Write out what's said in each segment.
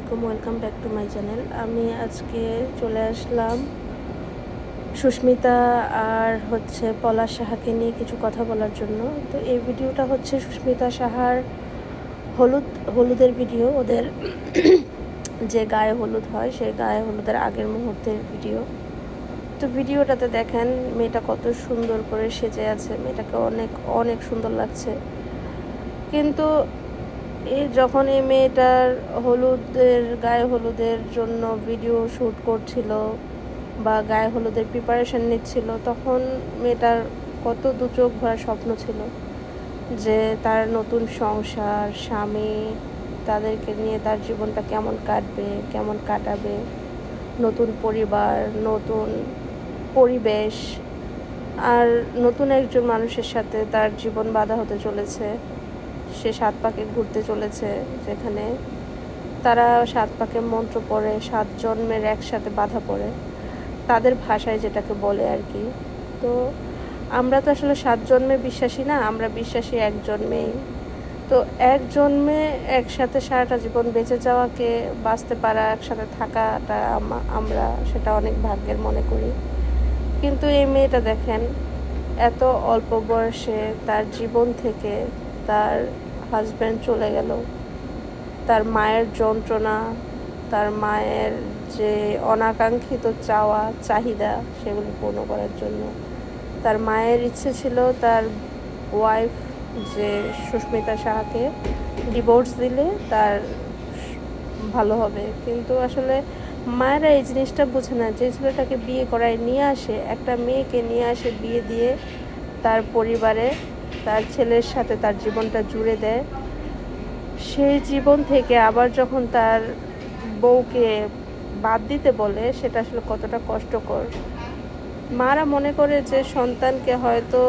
আলাইকুম, welcome back to my channel. আমি আজকে চলে আসলাম সুস্মিতা আর হচ্ছে পলাশ সাহাকে নিয়ে কিছু কথা বলার জন্য। তো এই ভিডিওটা হচ্ছে সুস্মিতা সাহার হলুদ, হলুদের ভিডিও, ওদের যে গায়ে হলুদ হয়, সেই গায়ে হলুদের আগের মুহূর্তের ভিডিও। তো ভিডিওটাতে দেখেন, মেয়েটা কত সুন্দর করে সেজে আছে, মেয়েটাকে অনেক অনেক সুন্দর লাগছে। কিন্তু এই যখন এই মেয়েটার হলুদের, গায়ে হলুদের জন্য ভিডিও শ্যুট করছিল বা গায়ে হলুদের প্রিপারেশন নিচ্ছিল, তখন মেয়েটার কত দু চোখ ভরা স্বপ্ন ছিল যে তার নতুন সংসার, স্বামী তাদেরকে নিয়ে তার জীবনটা কেমন কাটবে, কেমন কাটাবে, নতুন পরিবার, নতুন পরিবেশ, আর নতুন একজন মানুষের সাথে তার জীবন বাধা হতে চলেছে। সে সাত পাকে ঘুরতে চলেছে যেখানে তারা সাত পাকে মন্ত্র পড়ে, সাত জন্মের একসাথে বাধা পড়ে। তাদের ভাষায় যেটাকে বলে আর কি। তো আমরা তো আসলে সাত জন্মে বিশ্বাসী না, আমরা বিশ্বাসী এক জন্মেই। তো এক জন্মে একসাথে সারাটা জীবন বেঁচে যাওয়াকে, বাঁচতে পারা, একসাথে থাকাটা আমরা সেটা অনেক ভাগ্যের মনে করি। কিন্তু এই মেয়েটা দেখেন, এত অল্প বয়সে তার জীবন থেকে তার হাজব্যান্ড চলে গেল। তার মায়ের যন্ত্রণা, তার মায়ের যে অনাকাঙ্ক্ষিত চাওয়া, চাহিদা, সেগুলি পূর্ণ করার জন্য। তার মায়ের ইচ্ছে ছিল তার ওয়াইফ যে সুস্মিতা সাহাকে ডিভোর্স দিলে তার ভালো হবে। কিন্তু আসলে মায়েরা এই জিনিসটা বোঝে না। যে ছেলেটাকে বিয়ে করায় নিয়ে আসে, একটা মেয়েকে নিয়ে আসে বিয়ে দিয়ে তার পরিবারে তার ছেলের সাথে তার জীবনটা জুড়ে দেয়। সেই জীবন থেকে আবার যখন তার বউকে বাদ দিতে বলে, সেটা আসলে কতটা কষ্টকর। মারা মনে করে যে সন্তানকে হয়তো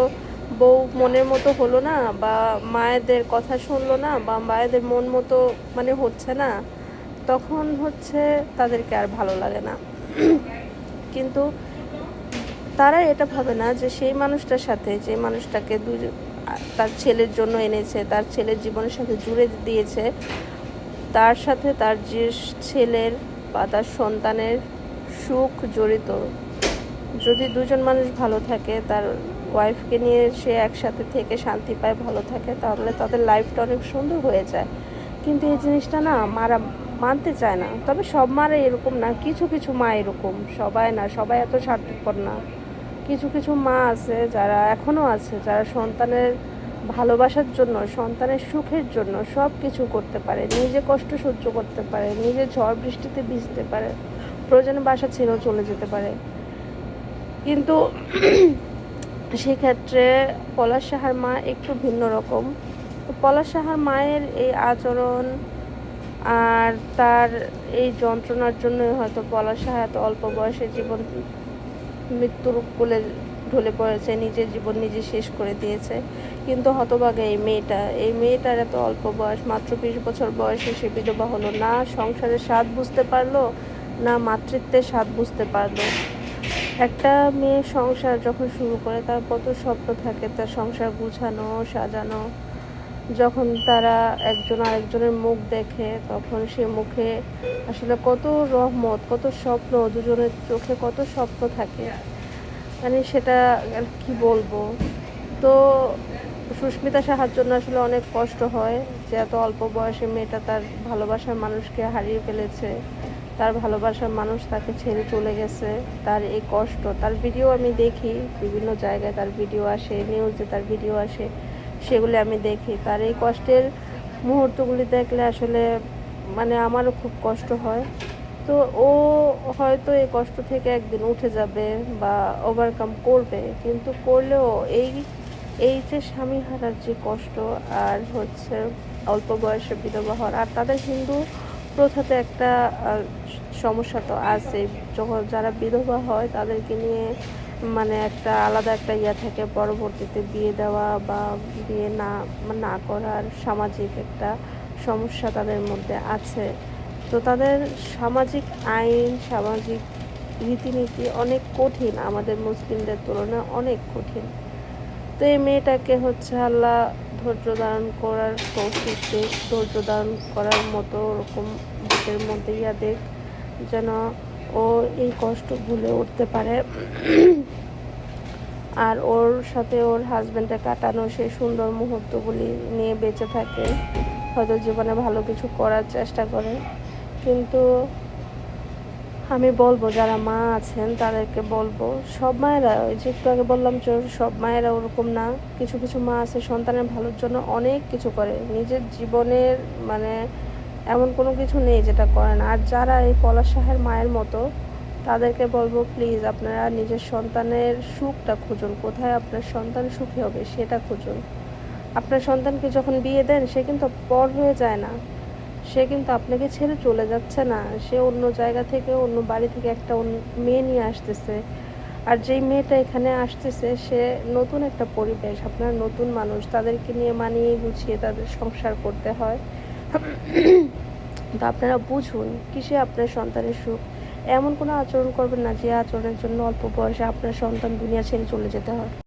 বউ মনের মতো হলো না বা মায়েদের কথা শুনলো না বা মায়েদের মন মতো মানে হচ্ছে না, তখন হচ্ছে তাদেরকে আর ভালো লাগে না। কিন্তু তারা এটা ভাবে না যে সেই মানুষটার সাথে, যে মানুষটাকে দু তার ছেলের জন্য এনেছে, তার ছেলের জীবনের সাথে জুড়ে দিয়েছে। তার সাথে তার যে ছেলের বা তার সন্তানের সুখ জড়িত। যদি দুজন মানুষ ভালো থাকে, তার ওয়াইফকে নিয়ে সে একসাথে থেকে শান্তি পায়, ভালো থাকে, তাহলে তাদের লাইফটা অনেক সুন্দর হয়ে যায়। কিন্তু এই জিনিসটা না মারা মানতে চায় না। তবে সব মারা এরকম না, কিছু কিছু মা এরকম। সবাই না, সবাই এত স্বার্থপর না। কিছু কিছু মা আছে যারা এখনও আছে, যারা সন্তানের ভালোবাসার জন্য, সন্তানের সুখের জন্য সব কিছু করতে পারে। নিজে কষ্ট সহ্য করতে পারে, নিজে ঝড় বৃষ্টিতে ভিজতে পারে, প্রয়োজনে বাসা ছেড়েও চলে যেতে পারে। কিন্তু সেক্ষেত্রে পলাশ সাহার মা একটু ভিন্ন রকম। তো পলাশ সাহার মায়ের এই আচরণ আর তার এই যন্ত্রণার জন্যই হয়তো পলাশ সাহা এত অল্প বয়সে জীবন মৃত্যুর কোলে ঢলে পড়েছে, নিজের জীবন নিজে শেষ করে দিয়েছে। কিন্তু হতভাগে এই মেয়েটা, এই মেয়েটার এত অল্প বয়স, মাত্র বিশ বছর বয়সে সে বিধবা হলো। না সংসারের স্বাদ বুঝতে পারল, না মাতৃত্বের স্বাদ বুঝতে পারল। একটা মেয়ে সংসার যখন শুরু করে, তার কত স্বপ্ন থাকে, তার সংসার গুছানো, সাজানো। যখন তারা একজন আরেকজনের মুখ দেখে, তখন সে মুখে আসলে কত রহমত, কত স্বপ্ন, দুজনের চোখে কত স্বপ্ন থাকে। মানে সেটা আর কি বলব? তো সুস্মিতা সাহার জন্য আসলে অনেক কষ্ট হয় যে এত অল্প বয়সে মেয়েটা তার ভালোবাসার মানুষকে হারিয়ে ফেলেছে। তার ভালোবাসার মানুষ তাকে ছেড়ে চলে গেছে। তার এই কষ্ট, তার ভিডিও আমি দেখি, বিভিন্ন জায়গায় তার ভিডিও আসে নিউজে তার ভিডিও আসে। সেগুলি আমি দেখি। তার এই কষ্টের মুহূর্তগুলি দেখলে আসলে মানে আমারও খুব কষ্ট হয়। তো ও হয়তো এই কষ্ট থেকে একদিন উঠে যাবে বা ওভারকাম করবে। কিন্তু করলেও এই এই যে স্বামী হারার যে কষ্ট আর হচ্ছে অল্প বয়সে বিধবা হওয়ার, আর তাদের হিন্দু প্রথাতে একটা সমস্যা তো আছে যখন যারা বিধবা হয় তাদেরকে নিয়ে মানে একটা আলাদা একটা ইয়া থাকে, পরবর্তীতে বিয়ে দেওয়া বা বিয়ে না না করার সামাজিক একটা সমস্যা তাদের মধ্যে আছে। তো তাদের সামাজিক আইন, সামাজিক রীতিনীতি অনেক কঠিন, আমাদের মুসলিমদের তুলনায় অনেক কঠিন। তো এই মেয়েটাকে হচ্ছে আল্লাহ ধৈর্য ধারণ করার দেখ ধৈর্য ধারণ করার মতো ওরকম বুকের মধ্যে ইয়া দেখ যেন ও এই কষ্ট ভুলে উঠতে পারে। আর ওর সাথে ওর হাজব্যান্ডে কাটানো সেই সুন্দর মুহূর্তগুলি নিয়ে বেঁচে থাকে। হয়তো জীবনে ভালো কিছু করার চেষ্টা করে। কিন্তু আমি বলব, যারা মা আছেন, তাদেরকে বলব, সব মায়েরা, ওই যে একটু আগে বললাম যে সব মায়েরা ওরকম না। কিছু কিছু মা আছে সন্তানের ভালোর জন্য অনেক কিছু করে। নিজের জীবনের মানে এমন কোনো কিছু নেই যেটা করে না আর যারা এই পলাশ শাহের মায়ের মতো, তাদেরকে বলব প্লিজ আপনারা নিজের সন্তানের সুখটা খুঁজুন। কোথায় আপনার সন্তান সুখী হবে সেটা খুঁজুন। আপনার সন্তানকে যখন বিয়ে দেন, সে কিন্তু পর হয়ে যায় না। সে কিন্তু আপনাকে ছেড়ে চলে যাচ্ছে না। সে অন্য জায়গা থেকে, অন্য বাড়ি থেকে একটা অন্য- মেয়ে নিয়ে আসতেছে। আর যেই মেয়েটা এখানে আসতেছে, সে নতুন একটা পরিবেশ, আপনার নতুন মানুষ। তাদেরকে নিয়ে মানিয়ে গুছিয়ে তাদের সংসার করতে হয়। তো আপনারা বুঝুন, কিসে আপনার সন্তানের সুখ? এমন কোনো আচরণ করবেন না যে আচরণের জন্য অল্প বয়সে আপনার সন্তান দুনিয়া ছেড়ে চলে যেতে হয়।